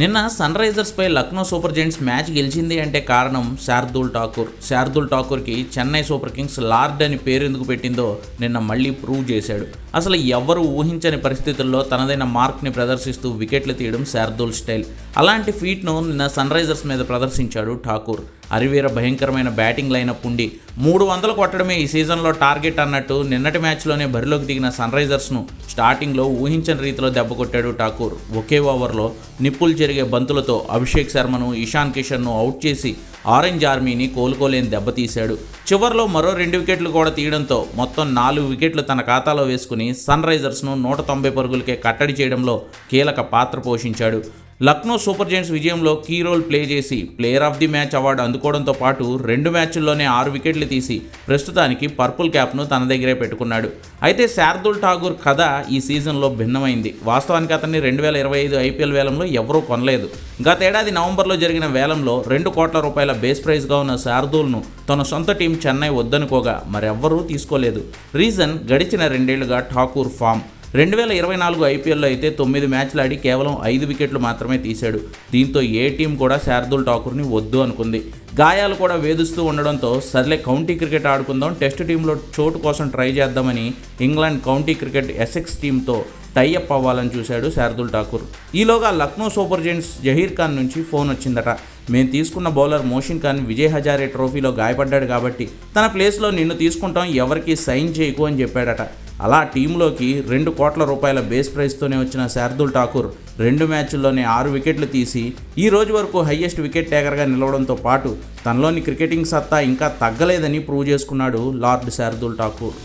నిన్న సన్ రైజర్స్పై Lucknow super giants match గెలిచింది అంటే కారణం శార్దుల్ ఠాకూర్. శార్దుల్ ఠాకూర్కి చెన్నై సూపర్ కింగ్స్ లార్డ్ అని పేరు ఎందుకు పెట్టిందో నిన్న మళ్ళీ ప్రూవ్ చేశాడు. అసలు ఎవరు ఊహించని పరిస్థితుల్లో తనదైన మార్క్ని ప్రదర్శిస్తూ వికెట్లు తీయడం శార్దుల్ స్టైల్. అలాంటి ఫీట్ను నిన్న సన్ రైజర్స్ మీద ప్రదర్శించాడు ఠాకూర్. అరివీర భయంకరమైన బ్యాటింగ్ లైనప్ ఉండి మూడు వందలు కొట్టడమే ఈ సీజన్లో టార్గెట్ అన్నట్టు నిన్నటి మ్యాచ్లోనే బరిలోకి దిగిన సన్ రైజర్స్ను స్టార్టింగ్లో ఊహించని రీతిలో దెబ్బ కొట్టాడు ఠాకూర్. ఒకే ఓవర్లో నిప్పులు జరిగే బంతులతో అభిషేక్ శర్మను ఇషాన్ కిషన్ను అవుట్ చేసి ఆరెంజ్ ఆర్మీని కోలుకోలేని దెబ్బతీశాడు చివర్లో మరో రెండు వికెట్లు కూడా తీయడంతో మొత్తం నాలుగు వికెట్లు తన ఖాతాలో వేసుకుని సన్ రైజర్స్ను నూట తొంభై పరుగులకే కట్టడి చేయడంలో కీలక పాత్ర పోషించాడు. లక్నో సూపర్ జెయింట్స్ విజయంలో కీ రోల్ ప్లే చేసి player of the match award అందుకోవడంతో పాటు రెండు మ్యాచ్ల్లోనే ఆరు వికెట్లు తీసి ప్రస్తుతానికి పర్పుల్ క్యాప్ను తన దగ్గరే పెట్టుకున్నాడు. అయితే శార్దుల్ ఠాగూర్ కథ ఈ సీజన్లో భిన్నమైంది. వాస్తవానికి అతన్ని రెండు వేల ఇరవై ఐదు ఐపీఎల్ వేలంలో ఎవరూ కొనలేదు. గతేడాది నవంబర్లో జరిగిన వేలంలో రెండు కోట్ల రూపాయల బేస్ ప్రైజ్గా ఉన్న శార్దూల్ను తన సొంత టీం చెన్నై వద్దనుకోగా మరెవ్వరూ తీసుకోలేదు. రీజన్ గడిచిన రెండేళ్ళుగా ఠాకూర్ ఫామ్. రెండు వేల ఇరవై నాలుగు ఐపీఎల్లో అయితే తొమ్మిది మ్యాచ్లు ఆడి కేవలం ఐదు వికెట్లు మాత్రమే తీశాడు. దీంతో ఏ టీం కూడా శార్దుల్ ఠాకూర్ని వద్దు అనుకుంది. గాయాలు కూడా వేధిస్తూ ఉండడంతో సర్లే కౌంటీ క్రికెట్ ఆడుకుందాం టెస్ట్ టీంలో చోటు కోసం ట్రై చేద్దామని ఇంగ్లాండ్ కౌంటీ క్రికెట్ ఎసెక్స్ టీంతో టైఅప్ అవ్వాలని చూశాడు శార్దుల్ ఠాకూర్. ఈలోగా లక్నో సూపర్ జెయింట్స్ జహీర్ ఖాన్ నుంచి ఫోన్ వచ్చిందట. మేము తీసుకున్న బౌలర్ మోషన్ ఖాన్ విజయ్ హజారే ట్రోఫీలో గాయపడ్డాడు కాబట్టి తన ప్లేస్లో నిన్ను తీసుకుంటాం ఎవరికి సైన్ చేయకు అని చెప్పాడట. అలా టీంలోకి రెండు కోట్ల రూపాయల బేస్ ప్రైస్తోనే వచ్చిన శార్దుల్ ఠాకూర్ రెండు మ్యాచ్ల్లోనే ఆరు వికెట్లు తీసి ఈ రోజు వరకు హయ్యెస్ట్ వికెట్ టేకర్గా నిలవడంతో పాటు తనలోని క్రికెటింగ్ సత్తా ఇంకా తగ్గలేదని ప్రూవ్ చేసుకున్నాడు లార్డ్ శార్దుల్ ఠాకూర్.